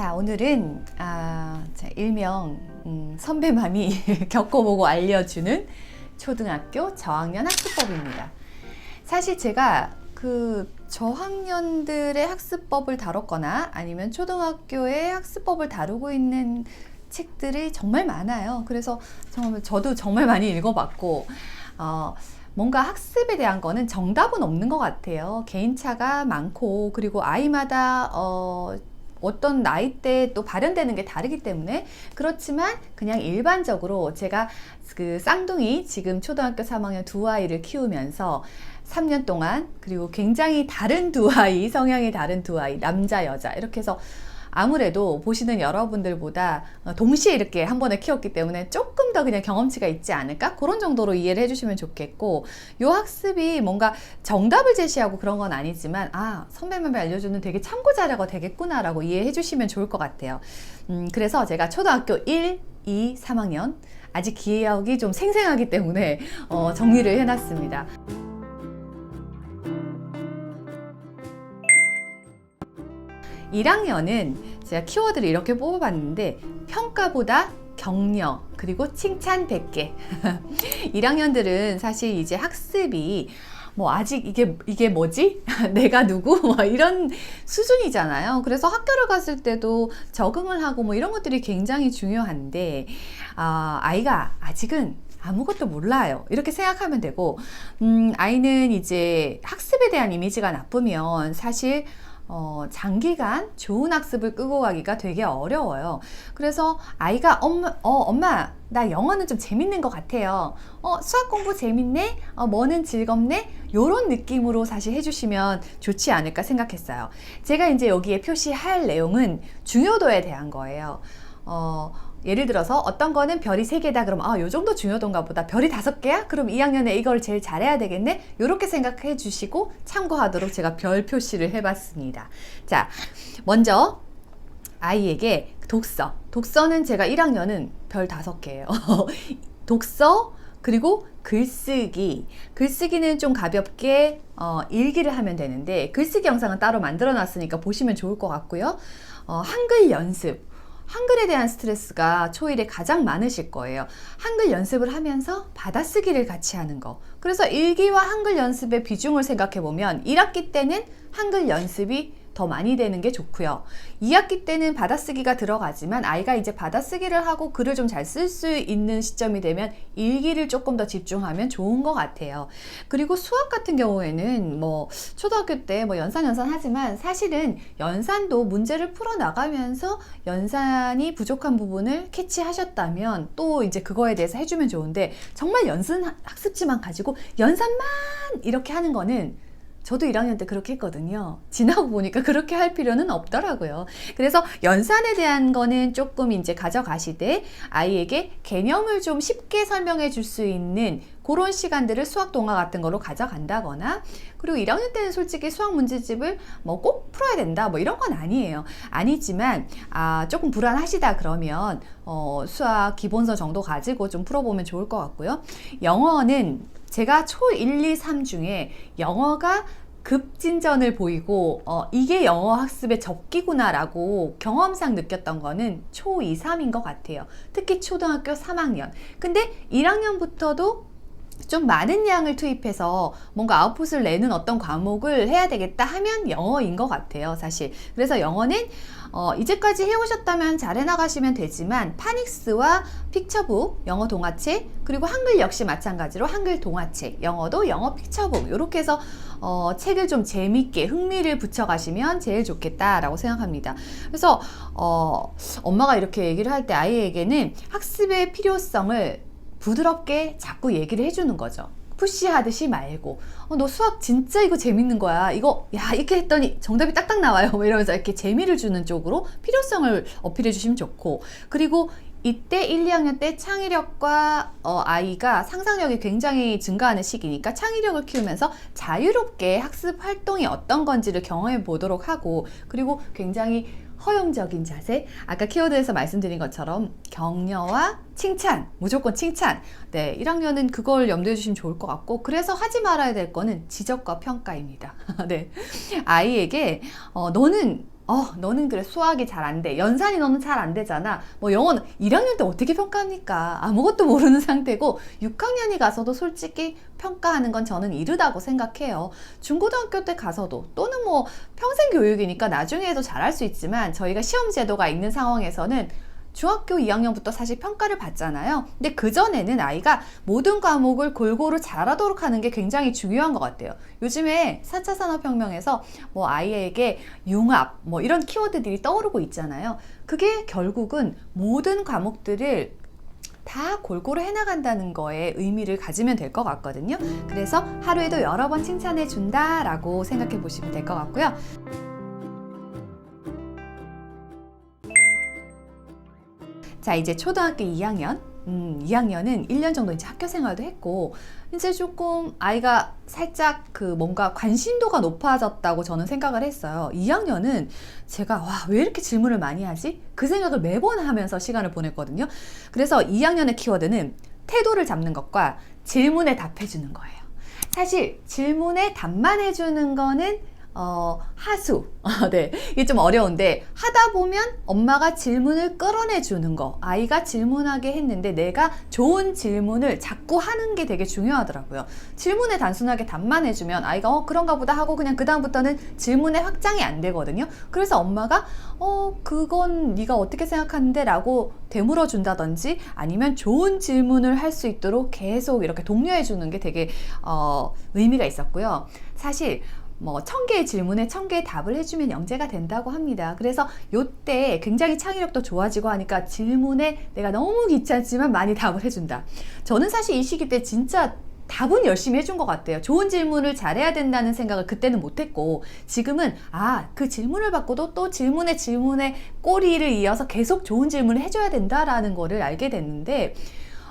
자, 오늘은 아, 자, 일명 음, 선배맘이 겪어보고 알려주는 초등학교 저학년 학습법입니다. 사실 제가 그 저학년들의 학습법을 다뤘거나 아니면 초등학교의 학습법을 다루고 있는 책들이 정말 많아요. 그래서 정말 저도 정말 많이 읽어봤고, 어, 뭔가 학습에 대한 거는 정답은 없는 것 같아요. 개인차가 많고, 그리고 아이마다, 어, 어떤 나이대에 또 발현되는 게 다르기 때문에 그렇지만 그냥 일반적으로 제가 그 쌍둥이 지금 초등학교 3학년 두 아이를 키우면서 3년 동안 그리고 굉장히 다른 두 아이 성향이 다른 두 아이 남자 여자 이렇게 해서 아무래도 보시는 여러분들보다 동시에 이렇게 한 번에 키웠기 때문에 조금 더 그냥 경험치가 있지 않을까? 그런 정도로 이해를 해주시면 좋겠고, 요 학습이 뭔가 정답을 제시하고 그런 건 아니지만, 아, 선배님이 알려주는 되게 참고 자료가 되겠구나라고 이해해 주시면 좋을 것 같아요. 음, 그래서 제가 초등학교 1, 2, 3학년, 아직 기억이 좀 생생하기 때문에 어, 정리를 해놨습니다. 1학년은 제가 키워드를 이렇게 뽑아봤는데 평가보다 격려 그리고 칭찬 100개 1학년들은 사실 이제 학습이 뭐 아직 이게 이게 뭐지? 내가 누구? 뭐 이런 수준이잖아요. 그래서 학교를 갔을 때도 적응을 하고 뭐 이런 것들이 굉장히 중요한데 아, 아이가 아직은 아무것도 몰라요. 이렇게 생각하면 되고, 음, 아이는 이제 학습에 대한 이미지가 나쁘면 사실 어, 장기간 좋은 학습을 끌고 가기가 되게 어려워요. 그래서 아이가 엄마, 어, 엄마, 나 영어는 좀 재밌는 것 같아요. 어, 수학 공부 재밌네? 어, 뭐는 즐겁네? 요런 느낌으로 사실 해주시면 좋지 않을까 생각했어요. 제가 이제 여기에 표시할 내용은 중요도에 대한 거예요. 어, 예를 들어서 어떤 거는 별이 세개다 그럼 아, 요 정도 중요도인가 보다. 별이 다섯 개야 그럼 2학년에 이걸 제일 잘해야 되겠네? 요렇게 생각해 주시고 참고하도록 제가 별 표시를 해 봤습니다. 자, 먼저 아이에게 독서. 독서는 제가 1학년은 별 다섯 개예요. 독서, 그리고 글쓰기. 글쓰기는 좀 가볍게 어, 일기를 하면 되는데 글쓰기 영상은 따로 만들어 놨으니까 보시면 좋을 것 같고요. 어, 한글 연습. 한글에 대한 스트레스가 초일에 가장 많으실 거예요. 한글 연습을 하면서 받아쓰기를 같이 하는 거. 그래서 일기와 한글 연습의 비중을 생각해 보면 1학기 때는 한글 연습이 더 많이 되는 게 좋고요. 2학기 때는 받아쓰기가 들어가지만 아이가 이제 받아쓰기를 하고 글을 좀 잘 쓸 수 있는 시점이 되면 일기를 조금 더 집중하면 좋은 것 같아요. 그리고 수학 같은 경우에는 뭐 초등학교 때 뭐 연산 연산 하지만 사실은 연산도 문제를 풀어 나가면서 연산이 부족한 부분을 캐치하셨다면 또 이제 그거에 대해서 해주면 좋은데 정말 연습 학습지만 가지고 연산만 이렇게 하는 거는 저도 1학년 때 그렇게 했거든요. 지나고 보니까 그렇게 할 필요는 없더라고요. 그래서 연산에 대한 거는 조금 이제 가져가시되 아이에게 개념을 좀 쉽게 설명해 줄 수 있는 그런 시간들을 수학 동화 같은 거로 가져간다거나 그리고 1학년 때는 솔직히 수학 문제집을 뭐 꼭 풀어야 된다 뭐 이런 건 아니에요. 아니지만 아 조금 불안하시다 그러면 어 수학 기본서 정도 가지고 좀 풀어보면 좋을 것 같고요. 영어는 제가 초 1, 2, 3 중에 영어가 급진전을 보이고 어, 이게 영어 학습의 적기구나라고 경험상 느꼈던 거는 초 2, 3인 것 같아요. 특히 초등학교 3학년. 근데 1학년부터도 좀 많은 양을 투입해서 뭔가 아웃풋을 내는 어떤 과목을 해야 되겠다 하면 영어인 것 같아요, 사실. 그래서 영어는 어, 이제까지 해오셨다면 잘 해나가시면 되지만 파닉스와 픽처북, 영어 동화책, 그리고 한글 역시 마찬가지로 한글 동화책, 영어도 영어 픽처북 이렇게 해서 어, 책을 좀 재밌게 흥미를 붙여가시면 제일 좋겠다라고 생각합니다. 그래서 어, 엄마가 이렇게 얘기를 할 때 아이에게는 학습의 필요성을 부드럽게 자꾸 얘기를 해주는 거죠. 푸시하듯이 말고 어, 너 수학 진짜 이거 재밌는 거야 이거 야 이렇게 했더니 정답이 딱딱 나와요 뭐 이러면서 이렇게 재미를 주는 쪽으로 필요성을 어필해 주시면 좋고 그리고 이때 1, 2학년 때 창의력과 어, 아이가 상상력이 굉장히 증가하는 시기니까 창의력을 키우면서 자유롭게 학습 활동이 어떤 건지를 경험해 보도록 하고 그리고 굉장히 허용적인 자세. 아까 키워드에서 말씀드린 것처럼 격려와 칭찬, 무조건 칭찬. 네, 1학년은 그걸 염두에 주시면 좋을 것 같고, 그래서 하지 말아야 될 거는 지적과 평가입니다. 네. 아이에게, 어, 너는 어, 너는 그래 수학이 잘 안 돼. 연산이 너는 잘 안 되잖아. 뭐 영어는 1학년 때 어떻게 평가합니까? 아무것도 모르는 상태고 6학년이 가서도 솔직히 평가하는 건 저는 이르다고 생각해요. 중고등학교 때 가서도 또는 뭐 평생 교육이니까 나중에도 잘할 수 있지만 저희가 시험 제도가 있는 상황에서는 중학교 2학년부터 사실 평가를 받잖아요. 근데 그전에는 아이가 모든 과목을 골고루 잘하도록 하는 게 굉장히 중요한 것 같아요. 요즘에 4차 산업혁명에서 뭐 아이에게 융합, 뭐 이런 키워드들이 떠오르고 있잖아요. 그게 결국은 모든 과목들을 다 골고루 해나간다는 거에 의미를 가지면 될 것 같거든요. 그래서 하루에도 여러 번 칭찬해 준다라고 생각해 보시면 될 것 같고요. 자, 이제 초등학교 2학년. 음, 2학년은 1년 정도 이제 학교 생활도 했고, 이제 조금 아이가 살짝 그 뭔가 관심도가 높아졌다고 저는 생각을 했어요. 2학년은 제가 와, 왜 이렇게 질문을 많이 하지? 그 생각을 매번 하면서 시간을 보냈거든요. 그래서 2학년의 키워드는 태도를 잡는 것과 질문에 답해주는 거예요. 사실 질문에 답만 해주는 거는 어, 하수. 아, 네. 이게 좀 어려운데, 하다 보면 엄마가 질문을 끌어내 주는 거. 아이가 질문하게 했는데 내가 좋은 질문을 자꾸 하는 게 되게 중요하더라고요. 질문에 단순하게 답만 해주면 아이가 어, 그런가 보다 하고 그냥 그다음부터는 질문의 확장이 안 되거든요. 그래서 엄마가 어, 그건 네가 어떻게 생각하는데? 라고 되물어 준다든지 아니면 좋은 질문을 할 수 있도록 계속 이렇게 독려해 주는 게 되게 어, 의미가 있었고요. 사실 뭐 천 개의 질문에 천 개의 답을 해주면 영재가 된다고 합니다. 그래서 요때 굉장히 창의력도 좋아지고 하니까 질문에 내가 너무 귀찮지만 많이 답을 해준다. 저는 사실 이 시기 때 진짜 답은 열심히 해준 것 같아요. 좋은 질문을 잘해야 된다는 생각을 그때는 못했고 지금은 아 그 질문을 받고도 또 질문에 질문에 꼬리를 이어서 계속 좋은 질문을 해줘야 된다라는 거를 알게 됐는데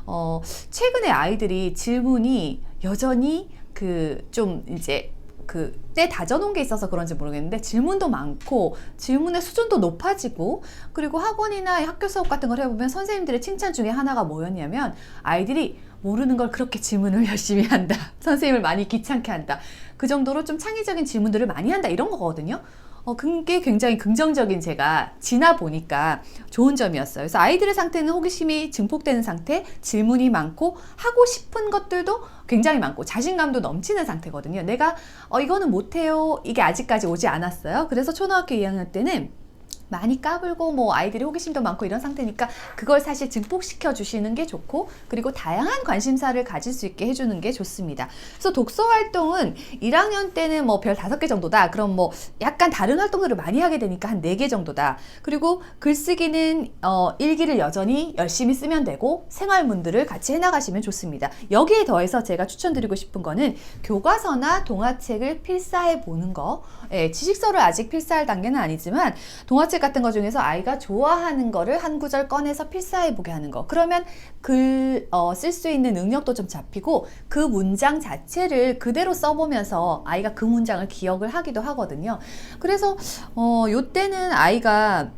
어 최근에 아이들이 질문이 여전히 그 좀 이제 그때 다져놓은 게 있어서 그런지 모르겠는데 질문도 많고 질문의 수준도 높아지고 그리고 학원이나 학교 수업 같은 걸 해보면 선생님들의 칭찬 중에 하나가 뭐였냐면 아이들이 모르는 걸 그렇게 질문을 열심히 한다. 선생님을 많이 귀찮게 한다. 그 정도로 좀 창의적인 질문들을 많이 한다. 이런 거거든요. 어, 그게 굉장히 긍정적인 제가 지나 보니까 좋은 점이었어요. 그래서 아이들의 상태는 호기심이 증폭되는 상태, 질문이 많고 하고 싶은 것들도 굉장히 많고 자신감도 넘치는 상태거든요. 내가 어, 이거는 못해요. 이게 아직까지 오지 않았어요. 그래서 초등학교 2학년 때는 많이 까불고 뭐 아이들이 호기심도 많고 이런 상태니까 그걸 사실 증폭시켜 주시는 게 좋고 그리고 다양한 관심사를 가질 수 있게 해주는 게 좋습니다. 그래서 독서 활동은 1학년 때는 뭐 별 다섯 개 정도다. 그럼 뭐 약간 다른 활동들을 많이 하게 되니까 한 네 개 정도다. 그리고 글쓰기는 어 일기를 여전히 열심히 쓰면 되고 생활문들을 같이 해나가시면 좋습니다. 여기에 더해서 제가 추천드리고 싶은 거는 교과서나 동화책을 필사해 보는 거. 예, 지식서를 아직 필사할 단계는 아니지만 동화책 같은 거 중에서 아이가 좋아하는 거를 한 구절 꺼내서 필사해 보게 하는 거. 그러면 글, 어, 쓸수 있는 능력도 좀 잡히고 그 문장 자체를 그대로 써보면서 아이가 그 문장을 기억을 하기도 하거든요. 그래서, 어, 요때는 아이가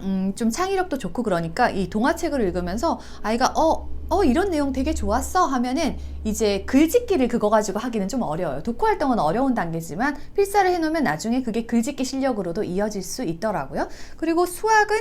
음, 좀 창의력도 좋고 그러니까 이 동화책을 읽으면서 아이가 어, 어, 이런 내용 되게 좋았어 하면은 이제 글짓기를 그거 가지고 하기는 좀 어려워요. 독후 활동은 어려운 단계지만 필사를 해놓으면 나중에 그게 글짓기 실력으로도 이어질 수 있더라고요. 그리고 수학은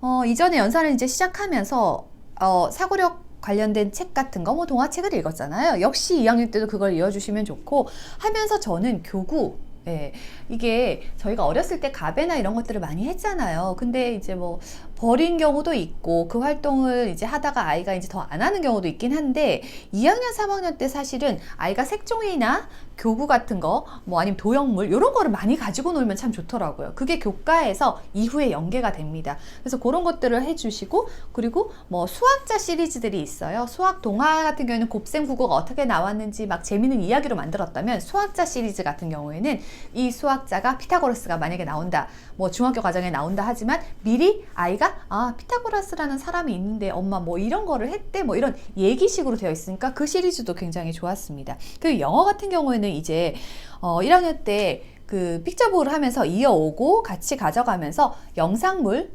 어, 이전에 연산을 이제 시작하면서 어, 사고력 관련된 책 같은 거, 뭐 동화책을 읽었잖아요. 역시 2학년 때도 그걸 이어주시면 좋고 하면서 저는 교구 예, 이게 저희가 어렸을 때 가베나 이런 것들을 많이 했잖아요. 근데 이제 뭐 버린 경우도 있고 그 활동을 이제 하다가 아이가 이제 더 안 하는 경우도 있긴 한데 2학년, 3학년 때 사실은 아이가 색종이나 교구 같은 거, 뭐 아니면 도형물 이런 거를 많이 가지고 놀면 참 좋더라고요. 그게 교과에서 이후에 연계가 됩니다. 그래서 그런 것들을 해주시고 그리고 뭐 수학자 시리즈들이 있어요. 수학 동화 같은 경우에는 곱셈 국어가 어떻게 나왔는지 막 재밌는 이야기로 만들었다면 수학자 시리즈 같은 경우에는 이 수학자가 피타고라스가 만약에 나온다, 뭐 중학교 과정에 나온다 하지만 미리 아이가 아 피타고라스라는 사람이 있는데 엄마 뭐 이런 거를 했대 뭐 이런 얘기식으로 되어 있으니까 그 시리즈도 굉장히 좋았습니다. 그리고 영어 같은 경우에는 이제 어 1학년 때 그 픽처북을 하면서 이어오고 같이 가져가면서 영상물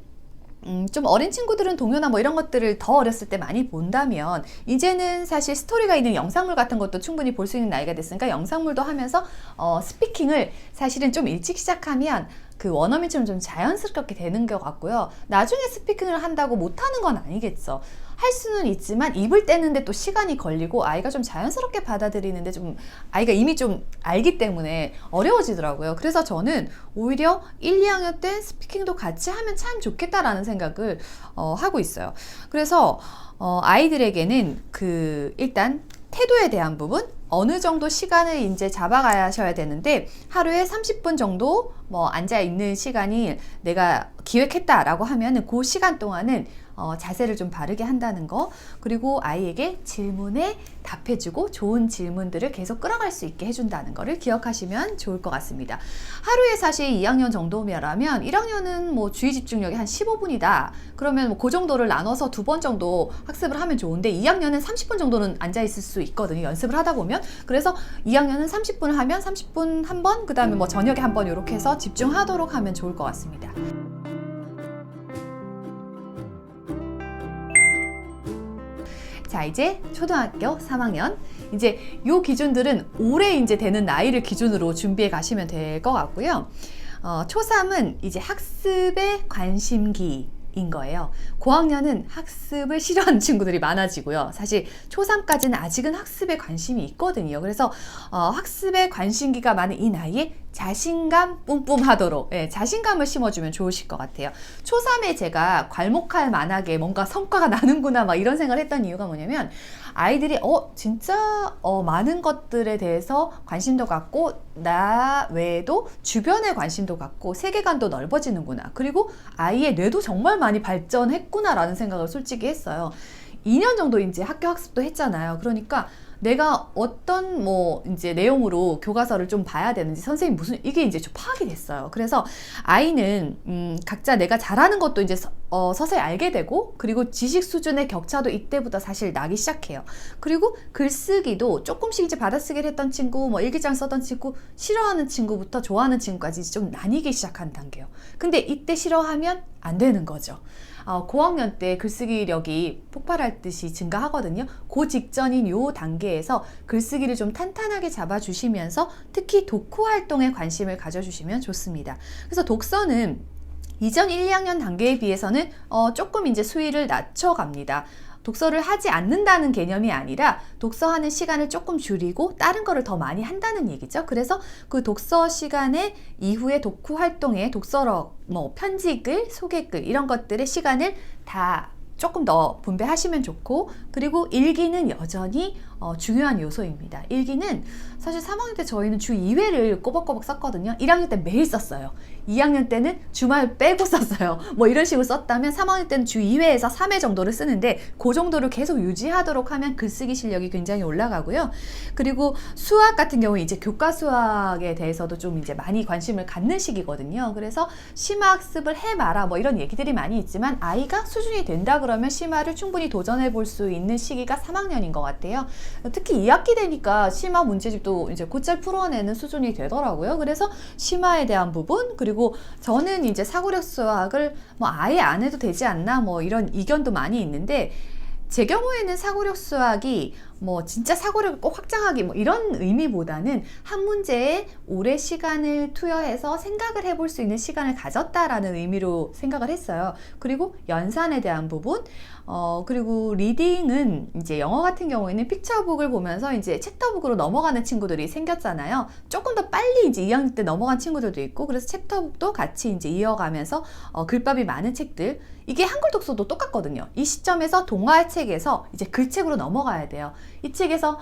음, 좀 어린 친구들은 동요나 뭐 이런 것들을 더 어렸을 때 많이 본다면 이제는 사실 스토리가 있는 영상물 같은 것도 충분히 볼 수 있는 나이가 됐으니까 영상물도 하면서 어, 스피킹을 사실은 좀 일찍 시작하면 그 원어민처럼 좀 자연스럽게 되는 것 같고요. 나중에 스피킹을 한다고 못하는 건 아니겠죠. 할 수는 있지만 입을 떼는데 또 시간이 걸리고 아이가 좀 자연스럽게 받아들이는데 좀 아이가 이미 좀 알기 때문에 어려워지더라고요. 그래서 저는 오히려 1, 2학년 때 스피킹도 같이 하면 참 좋겠다라는 생각을 어, 하고 있어요. 그래서 어, 아이들에게는 그 일단 태도에 대한 부분 어느 정도 시간을 이제 잡아가셔야 되는데 하루에 30분 정도 뭐 앉아 있는 시간이 내가 기획했다라고 하면은 그 시간 동안은 어, 자세를 좀 바르게 한다는 거 그리고 아이에게 질문에 답해주고 좋은 질문들을 계속 끌어갈 수 있게 해준다는 거를 기억하시면 좋을 것 같습니다. 하루에 사실 2학년 정도면라면 1학년은 뭐 주의 집중력이 한 15분이다. 그러면 뭐 그 정도를 나눠서 두 번 정도 학습을 하면 좋은데 2학년은 30분 정도는 앉아 있을 수 있거든요. 연습을 하다 보면 그래서 2학년은 30분 하면 30분 한 번, 그 다음에 뭐 저녁에 한 번 이렇게 해서 집중하도록 하면 좋을 것 같습니다. 자, 이제 초등학교 3학년. 이제 요 기준들은 올해 이제 되는 나이를 기준으로 준비해 가시면 될 것 같고요. 어, 초3은 이제 학습에 관심기. 인 거예요. 고학년은 학습을 싫어하는 친구들이 많아지고요. 사실 초3까지는 아직은 학습에 관심이 있거든요. 그래서 어, 학습에 관심기가 많은 이 나이에 자신감 뿜뿜하도록 예, 자신감을 심어주면 좋으실 것 같아요. 초3에 제가 괄목할 만하게 뭔가 성과가 나는구나 막 이런 생각을 했던 이유가 뭐냐면 아이들이 어 진짜 어, 많은 것들에 대해서 관심도 갖고 나 외에도 주변에 관심도 갖고 세계관도 넓어지는구나. 그리고 아이의 뇌도 정말 많이 발전했구나라는 생각을 솔직히 했어요. 2년 정도 이제 학교 학습도 했잖아요. 그러니까 내가 어떤 뭐 이제 내용으로 교과서를 좀 봐야 되는지 선생님 무슨 이게 이제 좀 파악이 됐어요. 그래서 아이는 음 각자 내가 잘하는 것도 이제 서, 어, 서서히 알게 되고 그리고 지식 수준의 격차도 이때부터 사실 나기 시작해요. 그리고 글쓰기도 조금씩 이제 받아쓰기를 했던 친구, 뭐 일기장 써던 친구, 싫어하는 친구부터 좋아하는 친구까지 좀 나뉘기 시작한 단계요. 근데 이때 싫어하면 안 되는 거죠. 어, 고학년 때 글쓰기력이 폭발할 듯이 증가하거든요. 그 직전인 요 단계에서 글쓰기를 좀 탄탄하게 잡아주시면서 특히 독후 활동에 관심을 가져주시면 좋습니다. 그래서 독서는 이전 1, 2학년 단계에 비해서는 어, 조금 이제 수위를 낮춰갑니다. 독서를 하지 않는다는 개념이 아니라 독서하는 시간을 조금 줄이고 다른 거를 더 많이 한다는 얘기죠. 그래서 그 독서 시간에 이후에 독후 활동에 독서력, 뭐 편지글, 소개글 이런 것들의 시간을 다 조금 더 분배하시면 좋고 그리고 일기는 여전히 어, 중요한 요소입니다. 일기는 사실 3학년 때 저희는 주 2회를 꼬박꼬박 썼거든요. 1학년 때 매일 썼어요. 2학년 때는 주말 빼고 썼어요. 뭐 이런 식으로 썼다면 3학년 때는 주 2회에서 3회 정도를 쓰는데 그 정도를 계속 유지하도록 하면 글쓰기 실력이 굉장히 올라가고요. 그리고 수학 같은 경우 이제 교과 수학에 대해서도 좀 이제 많이 관심을 갖는 시기거든요. 그래서 심화 학습을 해마라 뭐 이런 얘기들이 많이 있지만 아이가 수준이 된다 그러면 심화를 충분히 도전해 볼 수 있는 시기가 3학년인 것 같아요. 특히 2학기 되니까 심화 문제집도 이제 곧잘 풀어내는 수준이 되더라고요. 그래서 심화에 대한 부분 그리고 저는 이제 사고력 수학을 뭐 아예 안 해도 되지 않나 뭐 이런 이견도 많이 있는데 제 경우에는 사고력 수학이 뭐 진짜 사고력을 꼭 확장하기 뭐 이런 의미보다는 한 문제에 오래 시간을 투여해서 생각을 해볼 수 있는 시간을 가졌다라는 의미로 생각을 했어요. 그리고 연산에 대한 부분, 어 그리고 리딩은 이제 영어 같은 경우에는 픽처북을 보면서 이제 챕터북으로 넘어가는 친구들이 생겼잖아요. 조금 더 빨리 이제 2학년 때 넘어간 친구들도 있고 그래서 챕터북도 같이 이제 이어가면서 어, 글밥이 많은 책들 이게 한글 독서도 똑같거든요. 이 시점에서 동화책에서 이제 글책으로 넘어가야 돼요. 이 책에서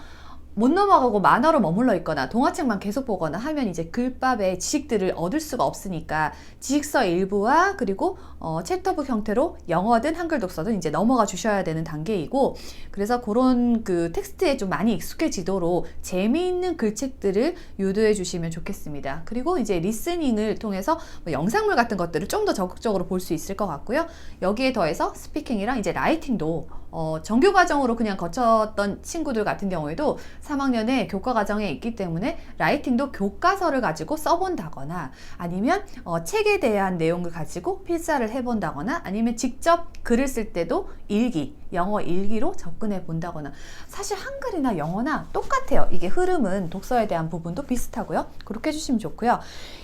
못 넘어가고 만화로 머물러 있거나 동화책만 계속 보거나 하면 이제 글밥의 지식들을 얻을 수가 없으니까 지식서 일부와 그리고 어, 챕터북 형태로 영어든 한글 독서든 이제 넘어가 주셔야 되는 단계이고 그래서 그런 그 텍스트에 좀 많이 익숙해지도록 재미있는 글책들을 유도해 주시면 좋겠습니다. 그리고 이제 리스닝을 통해서 뭐 영상물 같은 것들을 좀 더 적극적으로 볼 수 있을 것 같고요. 여기에 더해서 스피킹이랑 이제 라이팅도 어, 정규 과정으로 그냥 거쳤던 친구들 같은 경우에도 3학년에 교과 과정에 있기 때문에 라이팅도 교과서를 가지고 써본다거나 아니면 어, 책에 대한 내용을 가지고 필사를 해본다거나 아니면 직접 글을 쓸 때도 일기 영어 일기로 접근해 본다거나 사실 한글이나 영어나 똑같아요. 이게 흐름은 독서에 대한 부분도 비슷하고요. 그렇게 해주시면 좋고요.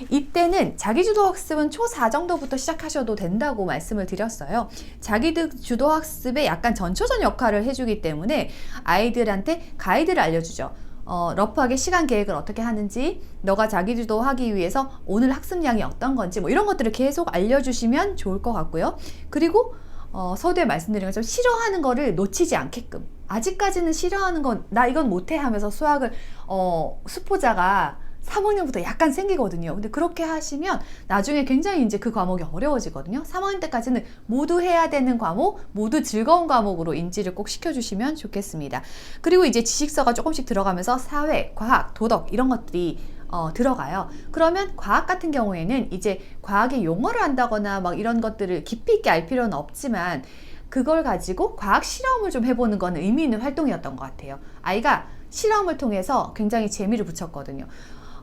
이때는 자기주도 학습은 초4 정도부터 시작하셔도 된다고 말씀을 드렸어요. 자기주도 학습에 약간 전초전 역할을 해주기 때문에 아이들한테 가이드를 알려주죠. 어, 러프하게 시간 계획을 어떻게 하는지, 너가 자기주도 하기 위해서 오늘 학습량이 어떤 건지, 뭐 이런 것들을 계속 알려주시면 좋을 것 같고요. 그리고 어, 서두에 말씀드린 것처럼 싫어하는 거를 놓치지 않게끔. 아직까지는 싫어하는 건, 나 이건 못해 하면서 수학을, 어, 수포자가 3학년부터 약간 생기거든요. 근데 그렇게 하시면 나중에 굉장히 이제 그 과목이 어려워지거든요. 3학년 때까지는 모두 해야 되는 과목, 모두 즐거운 과목으로 인지를 꼭 시켜주시면 좋겠습니다. 그리고 이제 지식서가 조금씩 들어가면서 사회, 과학, 도덕 이런 것들이 어, 들어가요. 그러면 과학 같은 경우에는 이제 과학의 용어를 한다거나 막 이런 것들을 깊이 있게 알 필요는 없지만 그걸 가지고 과학 실험을 좀 해보는 거는 의미 있는 활동이었던 것 같아요. 아이가 실험을 통해서 굉장히 재미를 붙였거든요.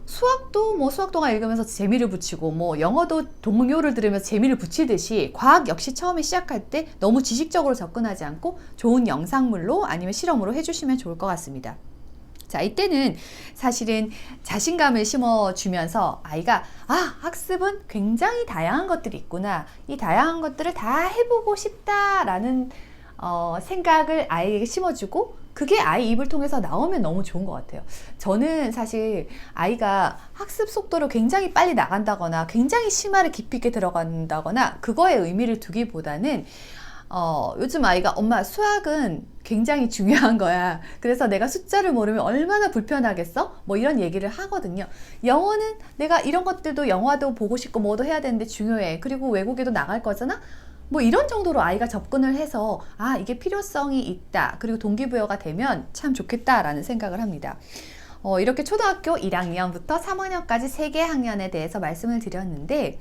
수학도 뭐 수학 동화 읽으면서 재미를 붙이고 뭐 영어도 동요를 들으면서 재미를 붙이듯이 과학 역시 처음에 시작할 때 너무 지식적으로 접근하지 않고 좋은 영상물로 아니면 실험으로 해주시면 좋을 것 같습니다. 자, 이때는 사실은 자신감을 심어주면서 아이가, 아, 학습은 굉장히 다양한 것들이 있구나. 이 다양한 것들을 다 해보고 싶다라는 어, 생각을 아이에게 심어주고 그게 아이 입을 통해서 나오면 너무 좋은 것 같아요. 저는 사실 아이가 학습 속도로 굉장히 빨리 나간다거나 굉장히 심화를 깊이 있게 들어간다거나 그거에 의미를 두기보다는 어, 요즘 아이가 엄마 수학은 굉장히 중요한 거야. 그래서 내가 숫자를 모르면 얼마나 불편하겠어? 뭐 이런 얘기를 하거든요. 영어는 내가 이런 것들도 영화도 보고 싶고 뭐도 해야 되는데 중요해. 그리고 외국에도 나갈 거잖아? 뭐 이런 정도로 아이가 접근을 해서 아, 이게 필요성이 있다. 그리고 동기부여가 되면 참 좋겠다라는 생각을 합니다. 어, 이렇게 초등학교 1학년부터 3학년까지 세개 학년에 대해서 말씀을 드렸는데,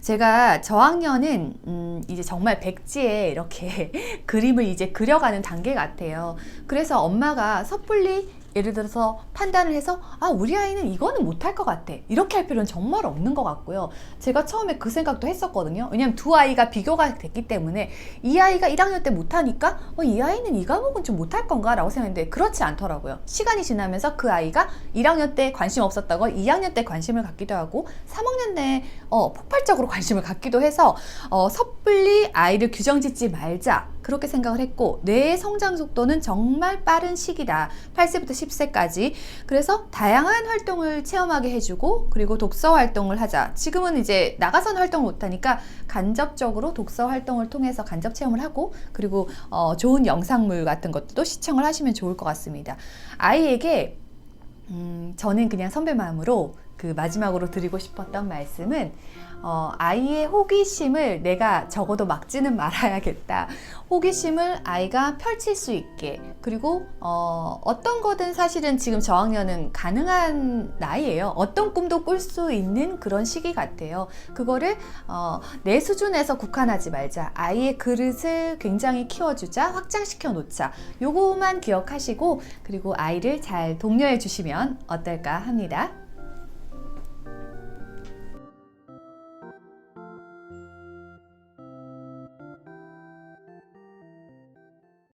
제가 저학년은, 음, 이제 정말 백지에 이렇게 그림을 이제 그려가는 단계 같아요. 그래서 엄마가 섣불리 예를 들어서 판단을 해서 아 우리 아이는 이거는 못할 것 같아. 이렇게 할 필요는 정말 없는 것 같고요. 제가 처음에 그 생각도 했었거든요. 왜냐면 두 아이가 비교가 됐기 때문에 이 아이가 1학년 때 못하니까 어, 이 아이는 이 과목은 좀 못할 건가 라고 생각했는데 그렇지 않더라고요. 시간이 지나면서 그 아이가 1학년 때 관심 없었다고 2학년 때 관심을 갖기도 하고 3학년 때 어, 폭발적으로 관심을 갖기도 해서 어, 섣불리 아이를 규정 짓지 말자 그렇게 생각을 했고 뇌의 성장 속도는 정말 빠른 시기다. 8세부터 10세까지. 그래서 다양한 활동을 체험하게 해주고 그리고 독서 활동을 하자. 지금은 이제 나가선 활동을 못하니까 간접적으로 독서 활동을 통해서 간접 체험을 하고 그리고 어, 좋은 영상물 같은 것도 시청을 하시면 좋을 것 같습니다. 아이에게 음, 저는 그냥 선배 마음으로 그 마지막으로 드리고 싶었던 말씀은 어, 아이의 호기심을 내가 적어도 막지는 말아야겠다. 호기심을 아이가 펼칠 수 있게 그리고 어, 어떤 거든 사실은 지금 저학년은 가능한 나이예요. 어떤 꿈도 꿀 수 있는 그런 시기 같아요. 그거를 어, 내 수준에서 국한하지 말자. 아이의 그릇을 굉장히 키워주자, 확장시켜 놓자. 요거만 기억하시고 그리고 아이를 잘 독려해 주시면 어떨까 합니다.